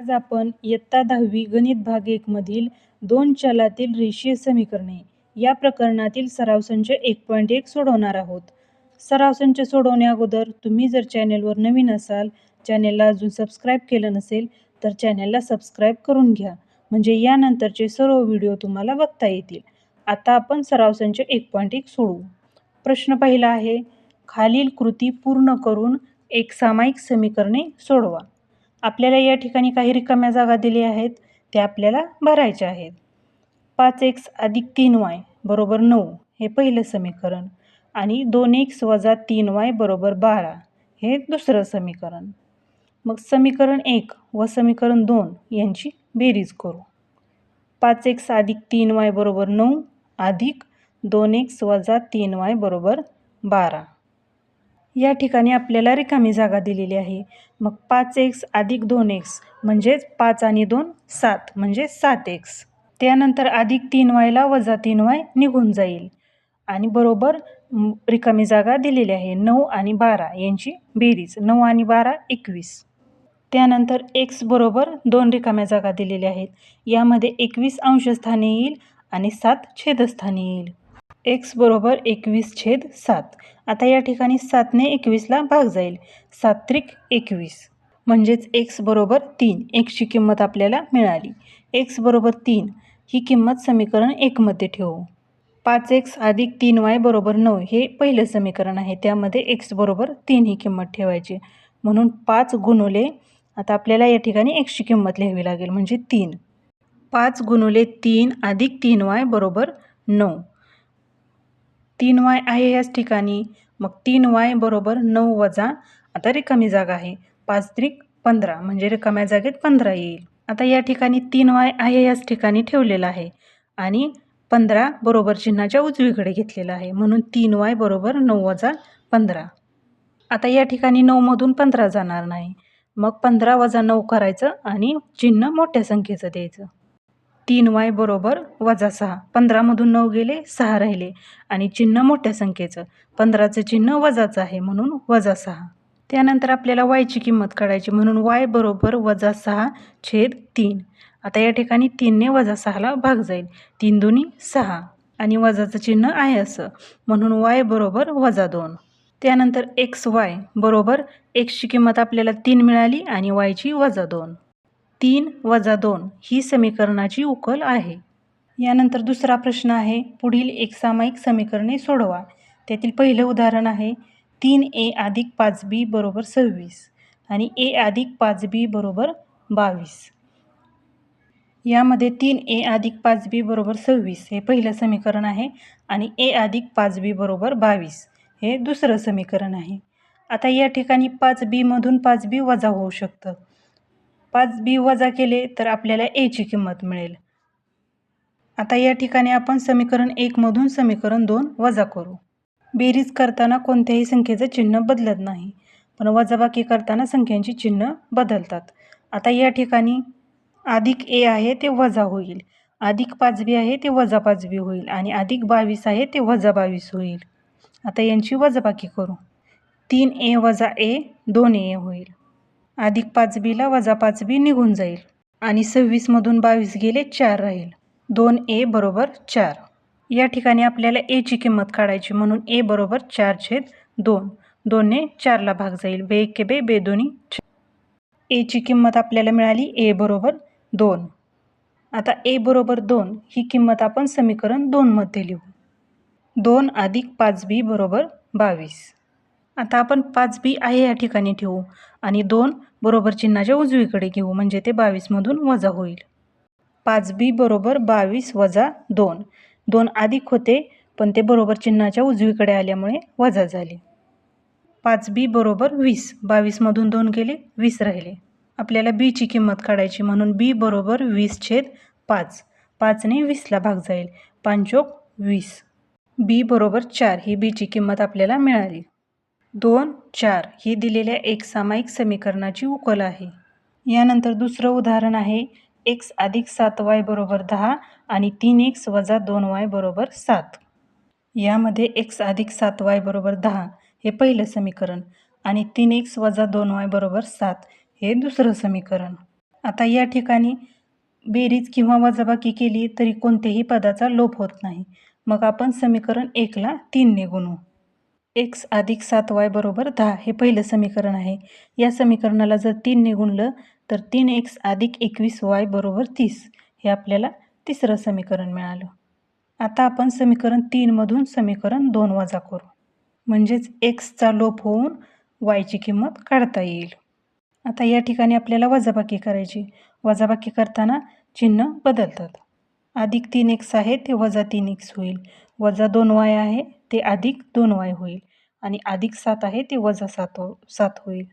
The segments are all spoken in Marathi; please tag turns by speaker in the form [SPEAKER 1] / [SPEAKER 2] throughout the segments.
[SPEAKER 1] आज आपण इयत्ता दहावी गणित भाग एक मधील दोन चलातील रेषीय समीकरणे या प्रकरणातील सराव संच एक पॉईंट एक सोडवणार आहोत. सराव संच सोडवण्या अगोदर तुम्ही जर चॅनेलवर नवीन असाल चॅनेलला अजून सबस्क्राईब केलं नसेल तर चॅनेलला सबस्क्राईब करून घ्या म्हणजे यानंतरचे सर्व व्हिडिओ तुम्हाला बघता येतील. आता आपण सराव संच एक पॉईंट एक सोडवू. प्रश्न पहिला आहे खालील कृती पूर्ण करून एक सामायिक समीकरणे सोडवा. आपल्याला या ठिकाणी काही रिकाम्या जागा दिल्या आहेत त्या आपल्याला भरायच्या आहेत. पाच एक्स अधिक तीन वाय बरोबर नऊ हे पहिलं समीकरण आणि दोन एक्स वजा तीन वाय बरोबर बारा हे दुसरं समीकरण. मग समीकरण एक व समीकरण दोन यांची बेरीज करू. पाच एक्स अधिक तीन वाय बरोबर नऊ अधिक दोन एक्स वजा तीन वाय बरोबर बारा. या ठिकाणी आपल्याला रिकामी जागा दिलेली आहे. मग पाच एक्स अधिक दोन एक्स म्हणजेच पाच आणि दोन सात म्हणजे सात एक्स. त्यानंतर अधिक तीन वायला वजा तीन वाय निघून जाईल. आणि बरोबर रिकामी जागा दिलेली आहे नऊ आणि बारा. यांची बेरीज नऊ आणि बारा एकवीस. त्यानंतर एक्स बरोबर दोन रिकाम्या जागा दिलेल्या आहेत. यामध्ये एकवीस अंशस्थानी येईल आणि सात छेदस्थानी येईल. एक्स बरोबर एकवीस छेद सात. आता या ठिकाणी सातने एकवीसला भाग जाईल. सात त्रिक एकवीस. म्हणजेच एक्स बरोबर तीन. एक्सची किंमत आपल्याला मिळाली. एक्स बरोबर तीन. ही किंमत समीकरण एकमध्ये ठेवू. पाच एक्स अधिक तीन वाय बरोबर नऊ हे पहिलं समीकरण आहे. त्यामध्ये एक्स बरोबर तीन ही किंमत ठेवायची. म्हणून पाच गुणुले आता आपल्याला या ठिकाणी एक्सची किंमत लिहावी लागेल. म्हणजे तीन. पाच गुणुले तीन अधिक तीन वाय बरोबर नऊ. तीन वाय आहे याच ठिकाणी. मग तीन वाय बरोबर नऊ वजा आता रिकामी जागा आहे. पाच त्रिक पंधरा म्हणजे रिकाम्या जागेत पंधरा येईल. आता या ठिकाणी तीन वाय आहे याच ठिकाणी ठेवलेला आहे. आणि पंधरा बरोबर चिन्हाच्या उजवीकडे घेतलेला आहे. म्हणून तीन वाय बरोबर नऊ वजा पंधरा. आता या ठिकाणी नऊमधून पंधरा जाणार नाही. मग पंधरा वजा नऊ करायचं आणि चिन्ह मोठ्या संख्येचं द्यायचं. तीन वाय बरोबर वजा सहा. पंधरामधून नऊ गेले सहा राहिले. आणि चिन्ह मोठ्या संख्येचं. पंधराचं चिन्ह वजाचं आहे म्हणून वजा सहा. त्यानंतर आपल्याला वायची किंमत काढायची म्हणून वाय बरोबर वजा सहा छेद तीन. आता या ठिकाणी तीनने वजा सहाला भाग जाईल. तीन दोन्ही सहा. आणि वजाचं चिन्ह आहे असं. म्हणून वाय बरोबर वजा दोन. त्यानंतर एक्स वाय बरोबर एक्सची किंमत आपल्याला तीन मिळाली आणि वायची वजा दोन. तीन वजा दोन ही समीकरणाची उकल आहे. यानंतर दुसरा प्रश्न आहे पुढील एक सामायिक समीकरणे सोडवा. त्यातील पहिलं उदाहरण आहे तीन ए अधिक पाच बी बरोबर सव्वीस आणि ए अधिक पाच बी बरोबर बावीस. यामध्ये तीन ए अधिक पाच बी बरोबर सव्वीस हे पहिलं समीकरण आहे आणि ए अधिक पाच बी बरोबर बावीस हे दुसरं समीकरण आहे. आता या ठिकाणी पाच बीमधून पाच बी वजा होऊ शकतं. पाच बी वजा केले तर आपल्याला एची किंमत मिळेल. आता या ठिकाणी आपण समीकरण एकमधून समीकरण दोन वजा करू. बेरीज करताना कोणत्याही संख्येचं चिन्ह बदलत नाही पण वजाबाकी करताना संख्यांची चिन्ह बदलतात. आता या ठिकाणी अधिक ए आहे ते वजा होईल. अधिक पाच बी आहे ते वजा पाच बी होईल आणि अधिक बावीस आहे ते वजा बावीस होईल. आता यांची वजाबाकी करू. तीन ए वजा ए दोन ए होईल. अधिक पाच बीला वजा पाच बी निघून जाईल. आणि सव्वीसमधून बावीस गेले चार राहील. दोन ए बरोबर चार. या ठिकाणी आपल्याला एची किंमत काढायची म्हणून ए बरोबर चार छेद दोन. दोनने चारला भाग जाईल. बे एक बे बे दोन्ही एची किंमत आपल्याला मिळाली ए बरोबर दोन. आता ए बरोबर दोन ही किंमत आपण समीकरण दोनमध्ये लिहू. दोन अधिक पाच बी बरोबर बावीस. आता आपण पाच बी आहे या ठिकाणी ठेवू. आणि दोन बरोबर चिन्हाच्या उजवीकडे घेऊ म्हणजे ते बावीसमधून वजा होईल. पाच बी बरोबर बावीस वजा दोन. दोन अधिक होते पण ते बरोबर चिन्हाच्या उजवीकडे आल्यामुळे वजा झाले. पाच बी बरोबर वीस. बावीसमधून दोन गेले वीस राहिले. आपल्याला बीची किंमत काढायची म्हणून बी बरोबर वीस छेद पाच. पाचने वीसला भाग जाईल. पांचोक वीस. बी बरोबर चार ही बीची किंमत आपल्याला मिळाली. दोन चार ही दिलेल्या एक सामायिक समीकरणाची उकल आहे. यानंतर दुसरं उदाहरण आहे एक्स अधिक सात वाय बरोबर दहा आणि तीन एक्स वजा दोन वाय बरोबर सात. यामध्ये एक्स अधिक सात वाय बरोबर दहा हे पहिलं समीकरण आणि तीन एक्स वजा दोन वाय बरोबर सात हे दुसरं समीकरण. आता या ठिकाणी बेरीज किंवा वजाबाकी केली तरी कोणत्याही पदाचा लोप होत नाही. मग आपण समीकरण एकला तीनने गुणू. एक्स अधिक सात वाय बरोबर दहा हे पहिलं समीकरण आहे. या समीकरणाला जर तीनने गुणलं तर तीन एक्स अधिक एकवीस वाय बरोबर तीस हे आपल्याला तिसरं समीकरण मिळालं. आता आपण समीकरण तीनमधून समीकरण दोन वजा करू. म्हणजेच एक्सचा लोप होऊन वायची किंमत काढता येईल. आता या ठिकाणी आपल्याला वजाबाकी करायची. वजाबाकी करताना चिन्ह बदलतात. अधिक तीन एक्स आहे ते वजा तीन एक्स होईल. वजा दोन वाय आहे ते अधिक दोन वाय होईल आणि अधिक सात आहे ते वजा सात हो सात होईल.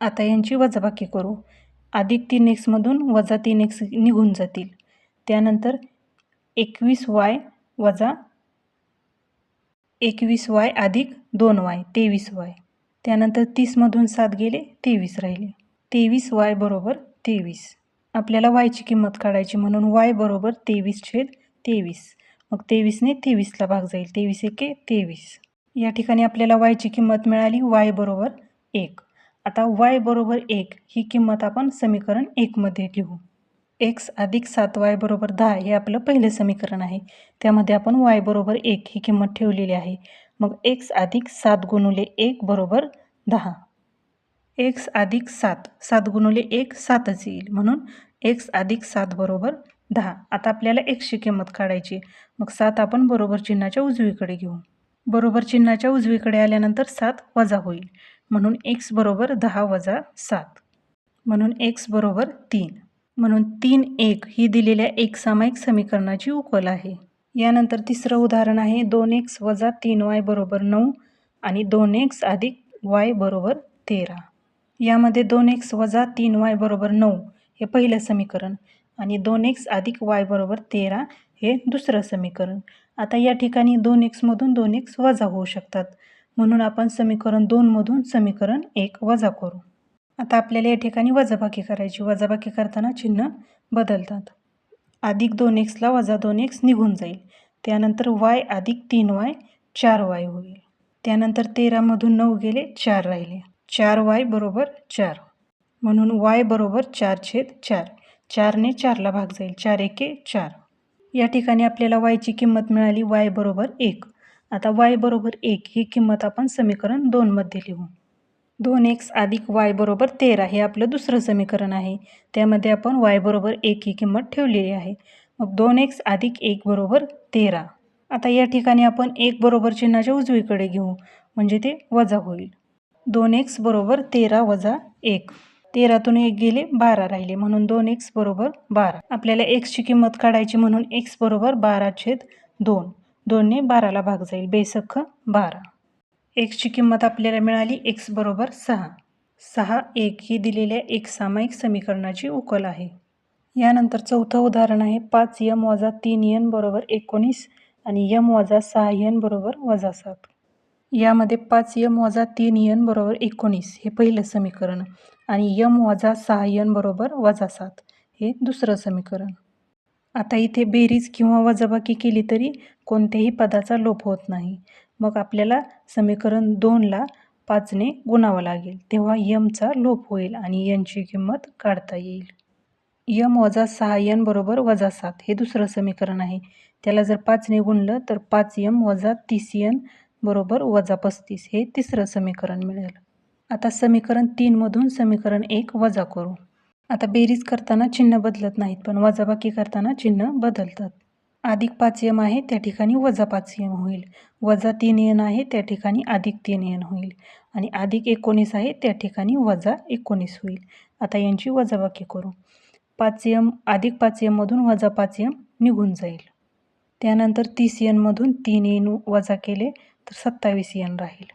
[SPEAKER 1] आता यांची वजाबाकी करू. अधिक तीन एक्समधून वजा तीन एक्स निघून जातील. त्यानंतर एकवीस वाय वजा एकवीस वाय अधिक दोन वाय तेवीस वाय त्यानंतर तीसमधून सात गेले तेवीस राहिले. तेवीस वाय बरोबर तेवीस. आपल्याला वायची किंमत काढायची म्हणून वाय बरोबर तेवीस छेद तेवीस. मग तेवीसने तेवीसला भाग जाईल. तेवीस एके तेवीस. या ठिकाणी आपल्याला वायची किंमत मिळाली वाय बरोबर एक. आता वाय बरोबर एक ही किंमत आपण समीकरण एकमध्ये लिहू. एक्स अधिक सात वाय बरोबर दहा हे आपलं पहिलं समीकरण आहे. त्यामध्ये आपण वाय बरोबर एक ही किंमत ठेवलेली आहे. मग एक्स अधिक सात गुणुले एक बरोबर दहा. एक्स अधिक सात सात गुणुले एक सातच येईल. म्हणून एक्स अधिक सात बरोबर दहा. आता आपल्याला एक्सची किंमत काढायची मग सात आपण बरोबर चिन्हाच्या उजवीकडे घेऊ. बरोबर चिन्हाच्या उजवीकडे आल्यानंतर सात वजा होईल. म्हणून एक्स बरोबर दहा वजा सात. म्हणून एक्स बरोबर तीन. म्हणून तीन एक ही दिलेल्या एक सामायिक समीकरणाची उकल आहे. यानंतर तिसरं उदाहरण आहे. दोन एक्स वजा तीन वाय बरोबर नऊ आणि दोन एक्स अधिक वाय बरोबर तेरा. यामध्ये दोन एक्स वजा तीन वाय बरोबर नऊ हे पहिलं समीकरण. आणि दोन एक्स अधिक वाय बरोबर तेरा हे दुसरं समीकरण. आता या ठिकाणी दोन एक्समधून दोन एक्स वजा होऊ शकतात. म्हणून आपण समीकरण दोनमधून समीकरण एक वजा करू. आता आपल्याला या ठिकाणी वजाबाकी करायची. वजाबाकी करताना चिन्ह बदलतात. अधिक दोन एक्सला वजा दोन एक्स निघून जाईल. त्यानंतर वाय अधिक तीन वाय चार वाय होईल. त्यानंतर तेरामधून नऊ गेले चार राहिले. चार वाय बरोबर चार. म्हणून वाय बरोबर चार छेद चार. चारने चारला भाग जाईल. चार एके चार. या ठिकाणी आपल्याला वायची किंमत मिळाली वाय बरोबर एक. आता वाय बरोबर एक ही किंमत आपण समीकरण दोनमध्ये लिहू. दोन एक्स अधिक वाय बरोबर तेरा हे आपलं दुसरं समीकरण आहे. त्यामध्ये आपण वाय बरोबर एक ही किंमत ठेवलेली आहे. मग दोन एक्स अधिक एक बरोबर तेरा. आता या ठिकाणी आपण एक बरोबर चिन्हाच्या उजवीकडे घेऊ. म्हणजे ते वजा होईल. दोन एक्स बरोबर तेरा वजा एक. तेरातून एक गेले बारा राहिले. म्हणून दोन एक्स बरोबर बारा. आपल्याला एक्सची किंमत काढायची म्हणून एक्स बरोबर बारा छेद दोन. दोनने बाराला भाग जाईल. बेसख्ख बारा. एक्सची किंमत आपल्याला मिळाली एक्स बरोबर सहा. सहा एक ही दिलेल्या एक सामायिक समीकरणाची उकल आहे. यानंतर चौथं उदाहरण आहे. पाच यम वजा तीन यन बरोबर एकोणीस आणि यम वजा सहा यन बरोबर वजा सात. यामध्ये पाच यम वजा तीन यन बरोबर एकोणीस. हे पहिलं समीकरण. आणि यम वजा सहा यन बरोबर वजा सात. हे दुसरं समीकरण. आता इथे बेरीज किंवा वजाबाकी केली तरी कोणत्याही पदाचा लोप होत नाही. मग आपल्याला समीकरण दोनला पाचने गुणावं लागेल. तेव्हा यमचा लोप होईल आणि यनची किंमत काढता येईल. यम वजा सहा यन बरोबर वजा सात. हे दुसरं समीकरण आहे. त्याला जर पाचने गुणलं तर पाच यम वजा तीस यन बरोबर वजा पस्तीस हे तिसरं समीकरण मिळेल. आता समीकरण तीनमधून समीकरण एक वजा करू. आता बेरीज करताना चिन्ह बदलत नाहीत पण वजाबाकी करताना चिन्ह बदलतात. अधिक पाच यम आहे त्या ठिकाणी वजा पाच यम होईल. वजा तीन एन आहे त्या ठिकाणी अधिक तीन एन होईल. आणि अधिक एकोणीस आहे त्या ठिकाणी वजा एकोणीस होईल. आता यांची वजाबाकी करू. पाच यम अधिक पाच यममधून वजा पाच यम निघून जाईल. त्यानंतर तीस यनमधून तीन यन वजा केले तर सत्तावीस यन राहील.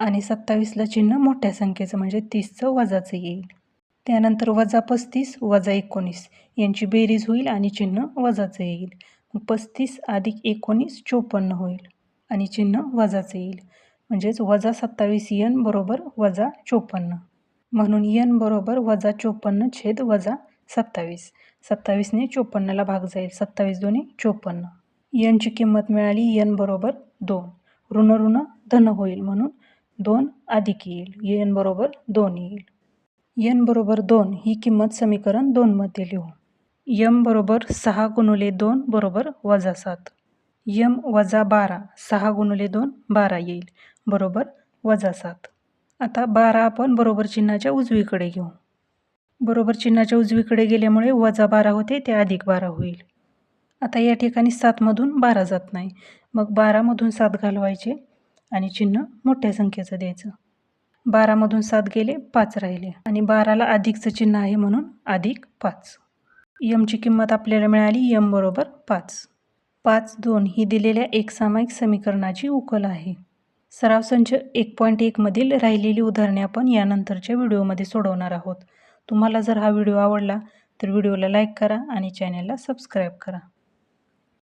[SPEAKER 1] आणि सत्तावीसला चिन्ह मोठ्या संख्येचं म्हणजे तीसचं वजाचं येईल. त्यानंतर वजा पस्तीस वजा एकोणीस यांची बेरीज होईल आणि चिन्ह वजाचं येईल. मग पस्तीस अधिक एकोणीस चोपन्न होईल आणि चिन्ह वजाचं येईल. म्हणजेच वजा सत्तावीस यन बरोबर वजा चोपन्न. म्हणून यन बरोबर वजा चोपन्न छेद वजा सत्तावीस. सत्तावीसने चोपन्नला भाग जाईल. सत्तावीस दोन्ही चोपन्न. यनची किंमत मिळाली यन बरोबर दोन. ऋण ऋण धन होईल म्हणून दोन अधिक येईल. यन बरोबर दोन येईल. यन बरोबर दोन ही किंमत समीकरण दोनमध्ये लिहू. यम बरोबर सहा गुणुले दोन बरोबर वजा सात. यम वजा बारा सहा गुणुले दोन बारा येईल बरोबर वजा सात. आता बारा आपण बरोबर चिन्हाच्या उजवीकडे घेऊ. बरोबर चिन्हाच्या उजवीकडे गेल्यामुळे वजा बारा होते ते अधिक बारा होईल. आता या ठिकाणी सातमधून बारा जात नाही. मग बारामधून सात घालवायचे आणि चिन्ह मोठ्या संख्येचं द्यायचं. बारामधून सात गेले पाच राहिले आणि बाराला अधिकचं चिन्ह आहे म्हणून अधिक पाच. यमची किंमत आपल्याला मिळाली यम बरोबर पाच. पाच दोन ही दिलेल्या एक सामायिक समीकरणाची उकल आहे. सराव संच एक पॉईंट एकमधील राहिलेली उदाहरणे आपण यानंतरच्या व्हिडिओमध्ये सोडवणार आहोत. तुम्हाला जर हा व्हिडिओ आवडला तर व्हिडिओला लाईक करा आणि चॅनलला सबस्क्राईब करा.